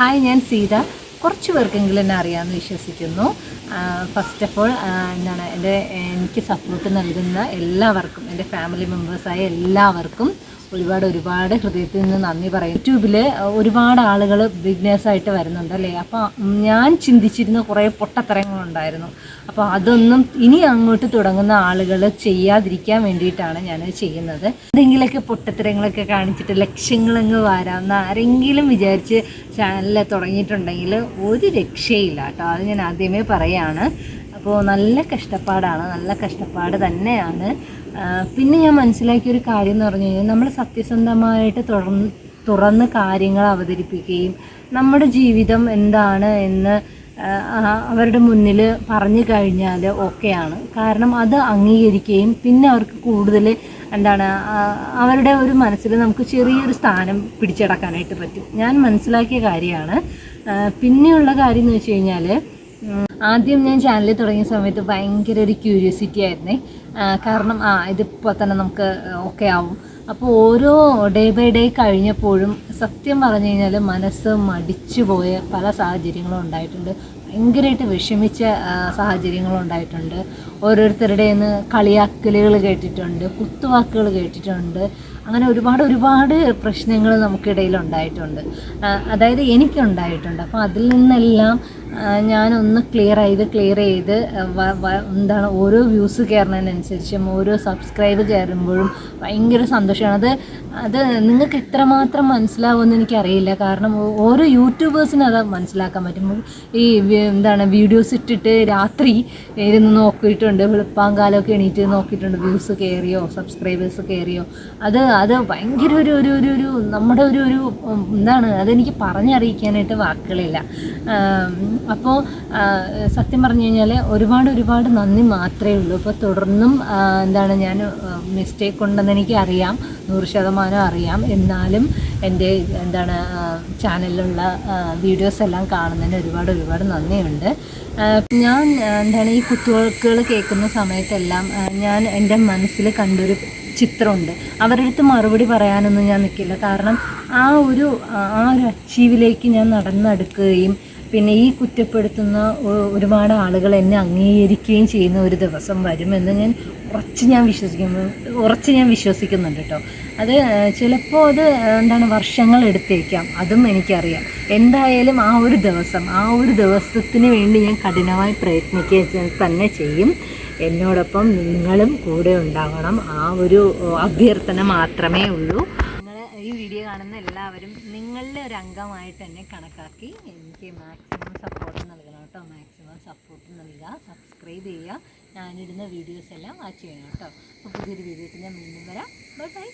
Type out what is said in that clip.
Hi ഞാൻ സീത. കുറച്ച് പേർക്കെങ്കിലും എന്നെ അറിയാമെന്ന് വിശ്വസിക്കുന്നു. ഫസ്റ്റ് ഓഫ് ഓൾ എന്താണ് എന്റെ എനിക്ക് സപ്പോർട്ട് നൽകുന്ന എല്ലാവർക്കും എന്റെ ഫാമിലി മെമ്പേഴ്സായ എല്ലാവർക്കും ഒരുപാട് ഒരുപാട് ഹൃദയത്തിൽ നിന്ന് നന്ദി പറയും യൂട്യൂബിൽ ഒരുപാട് ആളുകൾ ബിഗ്നേഴ്സായിട്ട് വരുന്നുണ്ട് അല്ലേ? അപ്പോൾ ഞാൻ ചിന്തിച്ചിരുന്ന കുറേ പൊട്ടത്തരങ്ങളുണ്ടായിരുന്നു അപ്പോൾ അതൊന്നും ഇനി അങ്ങോട്ട് തുടങ്ങുന്ന ആളുകൾ ചെയ്യാതിരിക്കാൻ വേണ്ടിയിട്ടാണ് ഞാൻ ചെയ്യുന്നത്. എന്തെങ്കിലുമൊക്കെ പൊട്ടത്തരങ്ങളൊക്കെ കാണിച്ചിട്ട് ലക്ഷ്യങ്ങളങ്ങ് വരാമെന്ന് ആരെങ്കിലും വിചാരിച്ച് ചാനലിൽ തുടങ്ങിയിട്ടുണ്ടെങ്കിൽ ഒരു രക്ഷയില്ല കേട്ടോ. അത് ഞാൻ ആദ്യമേ പറയാണ്. അപ്പോൾ നല്ല കഷ്ടപ്പാടാണ് നല്ല കഷ്ടപ്പാട് തന്നെയാണ്. പിന്നെ ഞാൻ മനസ്സിലാക്കിയ ഒരു കാര്യം എന്ന് പറഞ്ഞു കഴിഞ്ഞാൽ നമ്മൾ സത്യസന്ധമായിട്ട് തുറന്ന് തുറന്ന് കാര്യങ്ങൾ അവതരിപ്പിക്കുകയും നമ്മുടെ ജീവിതം എന്താണ് എന്ന് അവരുടെ മുന്നിൽ പറഞ്ഞു കഴിഞ്ഞാൽ ഓക്കെയാണ് കാരണം അത് അംഗീകരിക്കുകയും പിന്നെ അവർക്ക് കൂടുതൽ എന്താണ് അവരുടെ ഒരു മനസ്സിൽ നമുക്ക് ചെറിയൊരു സ്ഥാനം പിടിച്ചടക്കാനായിട്ട് പറ്റും. ഞാൻ മനസ്സിലാക്കിയ കാര്യമാണ്. പിന്നെയുള്ള കാര്യം എന്ന് വെച്ച് കഴിഞ്ഞാൽ ആദ്യം ഞാൻ ചാനൽ തുടങ്ങിയ സമയത്ത് ഭയങ്കര ഒരു ക്യൂരിയോസിറ്റി ആയിരുന്നേ. കാരണം ആ ഇതിപ്പോൾ തന്നെ നമുക്ക് ഓക്കെ ആവും. അപ്പോൾ ഓരോ ഡേ ബൈ ഡേ കഴിഞ്ഞപ്പോഴും സത്യം പറഞ്ഞു കഴിഞ്ഞാൽ മനസ്സ് മടിച്ചു പോയ പല സാഹചര്യങ്ങളും ഉണ്ടായിട്ടുണ്ട്. ഭയങ്കരമായിട്ട് വിഷമിച്ച സാഹചര്യങ്ങളും ഉണ്ടായിട്ടുണ്ട്. ഓരോരുത്തരുടെ നിന്ന് കളിയാക്കലുകൾ കേട്ടിട്ടുണ്ട് കുത്തുവാക്കുകൾ കേട്ടിട്ടുണ്ട്. അങ്ങനെ ഒരുപാട് ഒരുപാട് പ്രശ്നങ്ങൾ നമുക്കിടയിൽ ഉണ്ടായിട്ടുണ്ട്. അതായത് എനിക്കുണ്ടായിട്ടുണ്ട്. അപ്പോൾ അതിൽ നിന്നെല്ലാം ഞാനൊന്ന് ക്ലിയർ ചെയ്ത് ക്ലിയർ ചെയ്ത് എന്താണ് ഓരോ വ്യൂസ് കയറുന്നതിനനുസരിച്ചും ഓരോ സബ്സ്ക്രൈബ് കയറുമ്പോഴും ഭയങ്കര സന്തോഷമാണ്. അത് അത് നിങ്ങൾക്ക് എത്രമാത്രം മനസ്സിലാവുമെന്ന് എനിക്കറിയില്ല. കാരണം ഓരോ യൂട്യൂബേഴ്സിനും അത് മനസ്സിലാക്കാൻ പറ്റും. ഈ എന്താണ് വീഡിയോസ് ഇട്ടിട്ട് രാത്രി ഇരുന്ന് നോക്കിയിട്ടുണ്ട്. വെളുപ്പാങ്കാലമൊക്കെ എണീറ്റ് നോക്കിയിട്ടുണ്ട്. വ്യൂസ് കയറിയോ സബ്സ്ക്രൈബേഴ്സ് കയറിയോ. അത് അത് ഭയങ്കര ഒരു ഒരു ഒരു ഒരു നമ്മുടെ ഒരു ഒരു എന്താണ് അതെനിക്ക് പറഞ്ഞറിയിക്കാനായിട്ട് വാക്കുകളില്ല. അപ്പോൾ സത്യം പറഞ്ഞു കഴിഞ്ഞാൽ ഒരുപാട് ഒരുപാട് നന്ദി മാത്രമേ ഉള്ളൂ. അപ്പോൾ തുടർന്നും എന്താണ് ഞാൻ മിസ്റ്റേക്ക് ഉണ്ടെന്ന് എനിക്ക് അറിയാം. നൂറ് ശതമാനം അറിയാം. എന്നാലും എന്റെ എന്താണ് ചാനലിലുള്ള വീഡിയോസ് എല്ലാം കാണുന്നതിന് ഒരുപാട് ഒരുപാട് നന്ദിയുണ്ട്. ഞാൻ എന്താണ് ഈ കുത്തുവഴക്കുകൾ കേൾക്കുന്ന സമയത്തെല്ലാം ഞാൻ എന്റെ മനസ്സിൽ കണ്ടൊരു ചിത്രമുണ്ട്. അവരുടെ അടുത്ത് മറുപടി പറയാനൊന്നും ഞാൻ നിൽക്കില്ല. കാരണം ആ ഒരു ആ ഒരു അച്ചീവിലേക്ക് ഞാൻ നടന്നെടുക്കുകയും പിന്നെ ഈ കുറ്റപ്പെടുത്തുന്ന ഒരുപാട് ആളുകൾ എന്നെ അംഗീകരിക്കുകയും ചെയ്യുന്ന ഒരു ദിവസം വരുമെന്ന് ഞാൻ ഉറച്ച് ഞാൻ വിശ്വസിക്കുന്നു ഉറച്ച് ഞാൻ വിശ്വസിക്കുന്നുണ്ട് കേട്ടോ. അത് ചിലപ്പോൾ അത് എന്താണ് വർഷങ്ങൾ എടുത്തേക്കാം. അതും എനിക്കറിയാം. എന്തായാലും ആ ഒരു ദിവസം ആ ഒരു ദിവസത്തിന് വേണ്ടി ഞാൻ കഠിനമായി പ്രയത്നിക്കുക തന്നെ ചെയ്യും. എന്നോടൊപ്പം നിങ്ങളും കൂടെ ഉണ്ടാവണം. ആ ഒരു അഭ്യർത്ഥന മാത്രമേ ഉള്ളൂ. നിങ്ങൾ ഈ വീഡിയോ കാണുന്ന എല്ലാവരും നിങ്ങളുടെ ഒരു അംഗമായിട്ട് തന്നെ കണക്കാക്കി എനിക്ക് മാക്സിമം സപ്പോർട്ട് നൽകണം കേട്ടോ. മാക്സിമം സപ്പോർട്ട് നൽകുക സബ്സ്ക്രൈബ് ചെയ്യുക. ഞാനിടുന്ന വീഡിയോസ് എല്ലാം വാച്ച് ചെയ്യണം കേട്ടോ. അപ്പോൾ പുതിയൊരു വീഡിയോ ഞാൻ വീണ്ടും വരാം. Bye bye